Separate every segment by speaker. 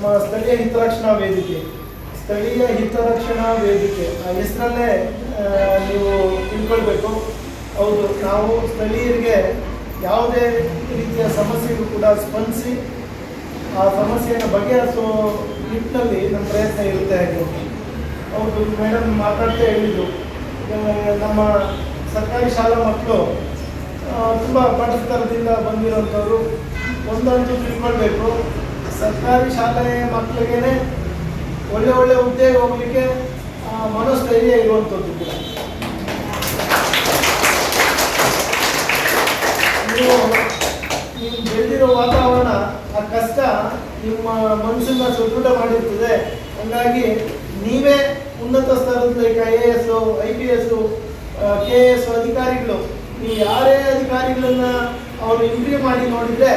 Speaker 1: ನಮ್ಮ ಸ್ಥಳೀಯ ಹಿತರಕ್ಷಣಾ ವೇದಿಕೆ, ಸ್ಥಳೀಯ ಹಿತರಕ್ಷಣಾ ವೇದಿಕೆ. ಆ ಹೆಸರಲ್ಲೇ ನೀವು ತಿಳ್ಕೊಳ್ಬೇಕು. ಹೌದು, ನಾವು ಸ್ಥಳೀಯರಿಗೆ ಯಾವುದೇ ರೀತಿಯ ಸಮಸ್ಯೆಗೂ ಕೂಡ ಸ್ಪಂದಿಸಿ, ಆ ಸಮಸ್ಯೆಯನ್ನು ಬಗೆಹರಿಸೋ ನಿಟ್ಟಿನಲ್ಲಿ ನಮ್ಮ ಪ್ರಯತ್ನ ಇರುತ್ತೆ ಹಾಗೆ. ಹೌದು ಮೇಡಮ್ ಮಾತಾಡ್ತಾ ಹೇಳಿದ್ರು ನಮ್ಮ ಸರ್ಕಾರಿ ಶಾಲಾ ಮಕ್ಕಳು ತುಂಬ ಬಡತನದಿಂದ ಬಂದಿರೋಂಥವ್ರು ಒಂದಂತೂ ತಿಳ್ಕೊಳ್ಬೇಕು. ಸರ್ಕಾರಿ ಶಾಲೆ ಮಕ್ಕಳಿಗೆ ಒಳ್ಳೆ ಒಳ್ಳೆ ಹುದ್ದೆಗೆ ಹೋಗ್ಲಿಕ್ಕೆ ಮನೋಸ್ಥೈರ್ಯ ಇರುವಂಥದ್ದು ನೀವು ನೀವು ಬೆಳೆದಿರೋ ವಾತಾವರಣ, ಆ ಕಷ್ಟ ನಿಮ್ಮ ಮನಸ್ಸನ್ನ ಸುದೃಢ ಮಾಡಿರ್ತದೆ. ಹಂಗಾಗಿ ನೀವೇ ಉನ್ನತ ಸ್ಥಳದ I A S I P S K A S ಅಧಿಕಾರಿಗಳು, ನೀವು ಯಾರೇ ಅಧಿಕಾರಿಗಳನ್ನ ಅವರು ಇಂಟ್ರಿ ಮಾಡಿ ನೋಡಿದ್ರೆ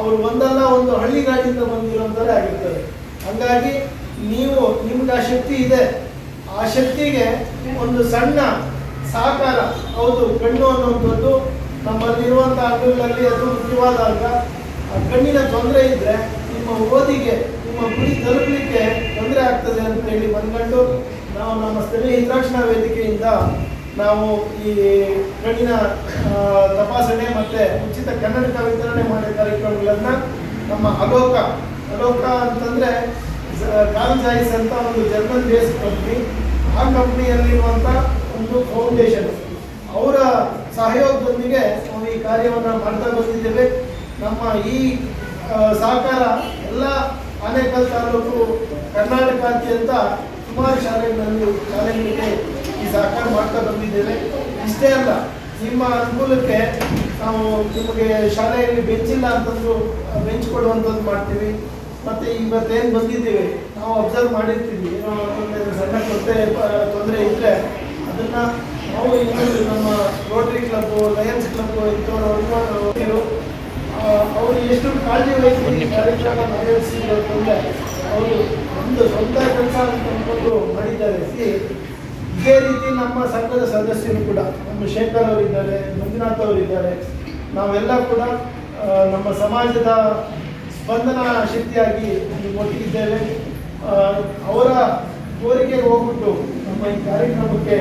Speaker 1: ಅವರು ಒಂದಲ್ಲ ಒಂದು ಹಳ್ಳಿಗಾಡಿಂದ ಬಂದಿರೋಂಥವ್ರೆ ಆಗಿರ್ತಾರೆ. ಹಂಗಾಗಿ ನೀವು, ನಿಮ್ಗೆ ಆ ಶಕ್ತಿ ಇದೆ. ಆ ಶಕ್ತಿಗೆ ಒಂದು ಸಣ್ಣ ಸಾಕಾರ, ಹೌದು, ಕಣ್ಣು ಅನ್ನುವಂಥದ್ದು ನಮ್ಮಲ್ಲಿರುವಂಥ ಅಂಗಗಳಲ್ಲಿ ಅದು ಮುಖ್ಯವಾದ ಅಂಗ ಆ ಕಣ್ಣಿನ ತೊಂದರೆ ಇದ್ದರೆ ನಿಮ್ಮ ಓದಿಗೆ, ನಿಮ್ಮ ಗುರಿ ತಲುಪಲಿಕ್ಕೆ ತೊಂದರೆ ಆಗ್ತದೆ ಅಂತ ಹೇಳಿ ಬಂದ್ಕೊಂಡು ನಾವು ನಮ್ಮ ಸ್ಥಳೀಯ ಹಿತರಕ್ಷಣಾ ವೇದಿಕೆಯಿಂದ ನಾವು ಈ ಕಣ್ಣಿನ ತಪಾಸಣೆ ಮತ್ತು ಉಚಿತ ಕನ್ನಡಕ ವಿತರಣೆ ಮಾಡಿದ ಕಾರ್ಯಕ್ರಮಗಳನ್ನು ನಮ್ಮ ಅಲೋಕ ಅಲೋಕ ಅಂತಂದರೆ ಕಾಲ್ ಜಾಯಿಸ್ ಅಂತ ಒಂದು ಜರ್ಮನ್ ಬೇಸ್ ಕಂಪ್ನಿ. ಆ ಕಂಪ್ನಿಯಲ್ಲಿರುವಂಥ ಒಂದು ಫೌಂಡೇಶನ್ ಅವರ ಸಹಯೋಗದೊಂದಿಗೆ ನಾವು ಈ ಕಾರ್ಯವನ್ನು ಮಾಡ್ತಾ ಬಂದಿದ್ದೇವೆ. ನಮ್ಮ ಈ ಸಹಕಾರ ಎಲ್ಲ ಆನೇಕಲ್ ತಾಲೂಕು ಕರ್ನಾಟಕಾದ್ಯಂತ ಸುಮಾರು ಶಾಲೆಗಳಲ್ಲಿ, ಶಾಲೆಗಳಿಗೆ ಸಹಕಾರ ಮಾಡ್ತಾ ಬಂದಿದ್ದೇವೆ. ಇಷ್ಟೇ ಅಲ್ಲ, ನಿಮ್ಮ ಅನುಕೂಲಕ್ಕೆ ನಾವು ನಿಮಗೆ ಶಾಲೆಯಲ್ಲಿ ಬೆಂಚಿಲ್ಲ ಅಂತಂದು ಬೆಂಚ್ ಕೊಡುವಂಥದ್ದು ಮಾಡ್ತೀವಿ. ಮತ್ತೆ ಇವತ್ತೇನು ಬಂದಿದ್ದೀವಿ, ನಾವು ಅಬ್ಸರ್ವ್ ಮಾಡಿರ್ತೀವಿ. ಏನೋ ಸಣ್ಣ ತೊಂದರೆ ತೊಂದರೆ ಇದ್ದರೆ ಅದನ್ನ ನಾವು ಇನ್ನೊಂದು ನಮ್ಮ ರೋಟರಿ ಕ್ಲಬ್ ಲಯನ್ಸ್ ಕ್ಲಬ್ ಇಂಥವ್ರು, ಅವರು ಎಷ್ಟು ಕಾಳಜಿ ವಹಿಸಿ ಕಾರ್ಯಕ್ರಮ ನಡೆಸಿದ್ರೆ ಅವರು ಒಂದು ಸ್ವಂತ ಕೆಲಸ ಅಂತ ಅನ್ಕೊಂಡು ಮಾಡಿದ್ದಾರೆ. ಇದೇ ರೀತಿ ನಮ್ಮ ಸಂಘದ ಸದಸ್ಯರು ಕೂಡ ನಮ್ಮ ಶೇಖರ್ ಅವರಿದ್ದಾರೆ ಮಂಜುನಾಥ್ ಅವರಿದ್ದಾರೆ ನಾವೆಲ್ಲ ಕೂಡ ನಮ್ಮ ಸಮಾಜದ ಸ್ಪಂದನ ಶಕ್ತಿಯಾಗಿ ಇಲ್ಲಿ ಒಟ್ಟಿಗಿದ್ದೇವೆ. ಅವರ ಕೋರಿಕೆಗೆ ಹೋಗ್ಬಿಟ್ಟು ನಮ್ಮ ಈ ಕಾರ್ಯಕ್ರಮಕ್ಕೆ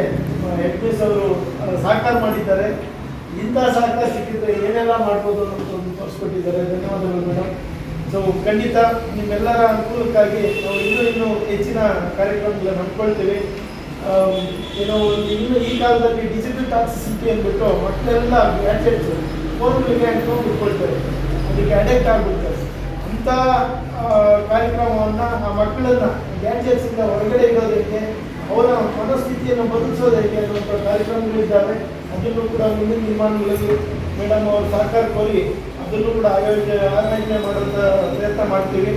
Speaker 1: ಎಚ್ ಎಸ್ ಅವರು ಸಹಕಾರ ಮಾಡಿದ್ದಾರೆ. ಇಂಥ ಸಹಕಾರ ಸಿಕ್ಕಿದ್ರೆ ಏನೆಲ್ಲ ಮಾಡ್ಬೋದು ಅನ್ನೋದನ್ನು ತೋರಿಸ್ಕೊಟ್ಟಿದ್ದಾರೆ. ಧನ್ಯವಾದಗಳು ಮೇಡಮ್ ಸೊ ಖಂಡಿತ ನಿಮ್ಮೆಲ್ಲರ ಅನುಕೂಲಕ್ಕಾಗಿ ನಾವು ಇನ್ನೂ ಇನ್ನೂ ಹೆಚ್ಚಿನ ಕಾರ್ಯಕ್ರಮಗಳನ್ನು ಆಮ್, ಏನೋ ಒಂದು ಇನ್ನು ಈ ಕಾಲದಲ್ಲಿ ಡಿಜಿಟಲ್ ಟಾಕ್ಸಿಸಿಟಿ ಅಂದ್ಬಿಟ್ಟು ಮಕ್ಕಳೆಲ್ಲ ಗ್ಯಾಜೆಟ್ಸ್ ಫೋನ್ಗಳಿಗೆ ಅಂಟ್ಕೊಂಡು ಬಿಟ್ಕೊಳ್ತಾರೆ ಅದಕ್ಕೆ ಅಡಿಕ್ಟ್ ಆಗ್ಬಿಡ್ತಾರೆ. ಅಂಥ ಕಾರ್ಯಕ್ರಮವನ್ನು ಆ ಮಕ್ಕಳನ್ನ ಗ್ಯಾಜೆಟ್ಸಿಂದ ಹೊರಗಡೆ ಇಡೋದಕ್ಕೆ ಅವರ ಮನಸ್ಥಿತಿಯನ್ನು ಬದಲಿಸೋದಕ್ಕೆ ಅನ್ನುವಂಥ ಕಾರ್ಯಕ್ರಮಗಳಿದ್ದಾವೆ. ಅದನ್ನು ಕೂಡ ಮುಂದಿನ ನಿರ್ಮಾಣಗಳಲ್ಲಿ ಮೇಡಮ್ ಅವರು ಸಹಕಾರ ಕೋರಿ ಅದನ್ನು ಕೂಡ ಆಯೋಜನೆ ಆಯೋಜನೆ ಮಾಡೋಂಥ ಪ್ರಯತ್ನ ಮಾಡ್ತೀವಿ.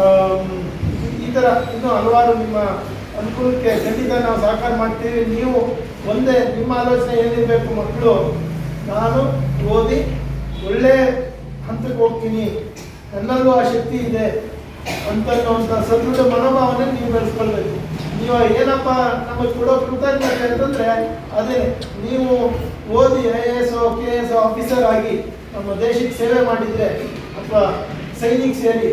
Speaker 1: ಆಮ್, ಈ ಥರ ಇನ್ನೂ ಹಲವಾರು ನಿಮ್ಮ ಅನುಕೂಲಕ್ಕೆ ಖಂಡಿತ ನಾವು ಸಹಕಾರ ಮಾಡ್ತೀವಿ. ನೀವು ಒಂದೇ ನಿಮ್ಮ ಆಲೋಚನೆ ಏನಿರಬೇಕು ಮಕ್ಕಳು, ನಾನು ಓದಿ ಒಳ್ಳೆ ಹಂತಕ್ಕೆ ಹೋಗ್ತೀನಿ. ನನ್ನಲ್ಲೂ ಆ ಶಕ್ತಿ ಇದೆ ಅಂತನ್ನುವಂಥ ಸದೃಢ ಮನೋಭಾವನೆ ನೀವು ಬೆಳೆಸ್ಕೊಳ್ಬೇಕು. ನೀವು ಏನಪ್ಪ ನಮಗೆ ಕೊಡೋ ಕೃತಜ್ಞತೆ ಅಂತಂದರೆ ಅದೇ ನೀವು ಓದಿ I A S K S officer ಆಗಿ ನಮ್ಮ ದೇಶಕ್ಕೆ ಸೇವೆ ಮಾಡಿದರೆ ಅಥವಾ ಸೈನಿಕ ಸೇರಿ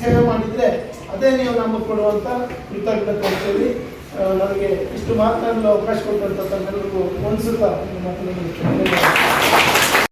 Speaker 1: ಸೇವೆ ಮಾಡಿದರೆ ಅದೇ ನೀವು ನಮಗೆ ಕೊಡುವಂಥ ಕೃತಜ್ಞತೆ ಅಂತೇಳಿ ಆ, ನನಗೆ ಇಷ್ಟು ಮಾತನಾಡಲು ಅವಕಾಶ ಕೊಟ್ಟಂಥ ತಮ್ಮೆಲ್ಲರಿಗೂ ಮುಗಿಸ್ತೇನೆ. ಧನ್ಯವಾದ.